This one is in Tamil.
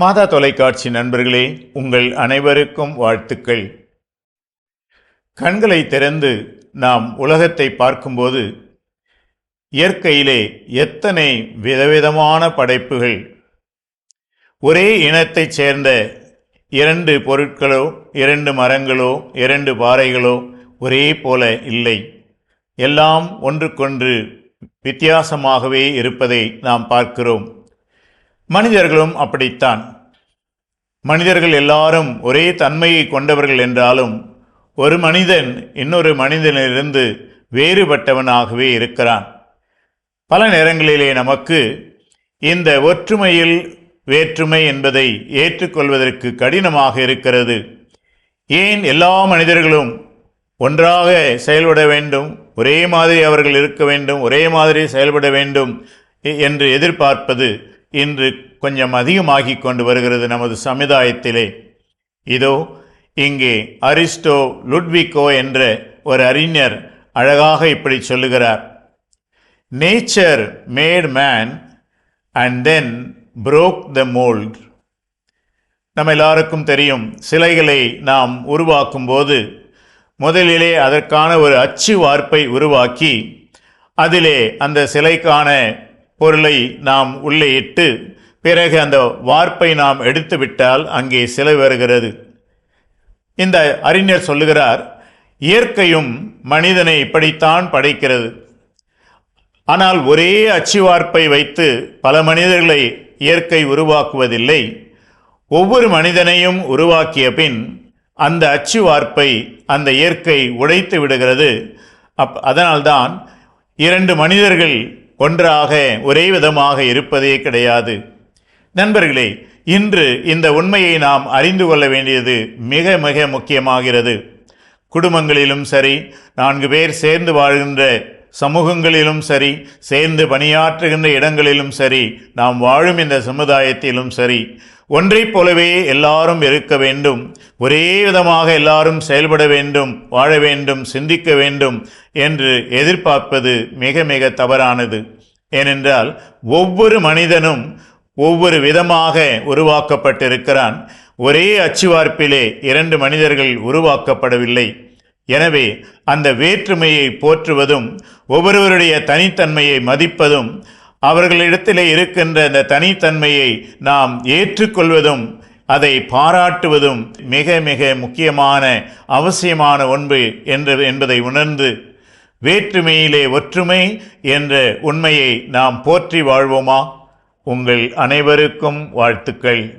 மாதா தொலைக்காட்சி நண்பர்களே உங்கள் அனைவருக்கும் வாழ்த்துக்கள். கண்களை திறந்து நாம் உலகத்தை பார்க்கும்போது இயற்கையிலே எத்தனை விதவிதமான படைப்புகள். ஒரே இனத்தைச் சேர்ந்த இரண்டு பொருட்களோ இரண்டு மரங்களோ இரண்டு பாறைகளோ ஒரே போல இல்லை. எல்லாம் ஒன்றுக்கொன்று வித்தியாசமாகவே இருப்பதை நாம் பார்க்கிறோம். மனிதர்களும் அப்படித்தான். மனிதர்கள் எல்லாரும் ஒரே தன்மையை கொண்டவர்கள் என்றாலும் ஒரு மனிதன் இன்னொரு மனிதனிலிருந்து வேறுபட்டவனாகவே இருக்கிறான். பல நேரங்களிலே நமக்கு இந்த ஒற்றுமையில் வேற்றுமை என்பதை ஏற்றுக்கொள்வதற்கு கடினமாக இருக்கிறது. ஏன் எல்லா மனிதர்களும் ஒன்றாக செயல்பட வேண்டும் ஒரே மாதிரி அவர்கள் இருக்க வேண்டும் ஒரே மாதிரி செயல்பட வேண்டும் என்று எதிர்பார்ப்பது இன்று கொஞ்சம் அதிகமாகி கொண்டு வருகிறது நமது சமுதாயத்திலே. இதோ இங்கே அரிஸ்டோ லுட்விகோ என்ற ஒரு அறிஞர் அழகாக இப்படி சொல்லுகிறார். Nature made man and then broke the mould நம்ம எல்லாருக்கும் தெரியும் சிலைகளை நாம் உருவாக்கும் போது முதலிலே அதற்கான ஒரு அச்சு வார்ப்பை உருவாக்கி அதிலே அந்த சிலைக்கான பொருளை நாம் உள்ளே இட்டு பிறகு அந்த வார்ப்பை நாம் எடுத்துவிட்டால் அங்கே சிலை வருகிறது. இந்த அறிஞர் சொல்லுகிறார் இயற்கையும் மனிதனை இப்படித்தான் படைக்கிறது. ஆனால் ஒரே அச்சுவார்ப்பை வைத்து பல மனிதர்களை இயற்கை உருவாக்குவதில்லை. ஒவ்வொரு மனிதனையும் உருவாக்கிய பின் அந்த அச்சுவார்ப்பை அந்த இயற்கை உடைத்து விடுகிறது. அப் அதனால்தான் இரண்டு மனிதர்கள் ஒன்றாக ஒரே விதமாக இருப்பதே கிடையாது. நண்பர்களே இன்று இந்த உண்மையை நாம் அறிந்து கொள்ள வேண்டியது மிக மிக முக்கியமாகிறது. குடும்பங்களிலும் சரி நான்கு பேர் சேர்ந்து வாழ்கின்ற சமூகங்களிலும் சரி சேர்ந்து பணியாற்றுகின்ற இடங்களிலும் சரி நாம் வாழும் இந்த சமுதாயத்திலும் சரி ஒன்றைப் போலவே எல்லாரும் இருக்க வேண்டும் ஒரே விதமாக எல்லாரும் செயல்பட வேண்டும் வாழ வேண்டும் சிந்திக்க வேண்டும் என்று எதிர்பார்ப்பது மிக மிக தவறானது. ஏனென்றால் ஒவ்வொரு மனிதனும் ஒவ்வொரு விதமாக உருவாக்கப்பட்டிருக்கிறான். ஒரே அச்சுவார்ப்பிலே இரண்டு மனிதர்கள் உருவாக்கப்படவில்லை. எனவே அந்த வேற்றுமையை போற்றுவதும் ஒவ்வொருவருடைய தனித்தன்மையை மதிப்பதும் அவர்களிடத்திலே இருக்கின்ற அந்த தனித்தன்மையை நாம் ஏற்றுக்கொள்வதும் அதை பாராட்டுவதும் மிக மிக முக்கியமான அவசியமான ஒன்று என்று என்பதை உணர்ந்து வேற்றுமையிலே ஒற்றுமை என்ற உண்மையை நாம் போற்றி வாழ்வோமா? உங்கள் அனைவருக்கும் வாழ்த்துக்கள்.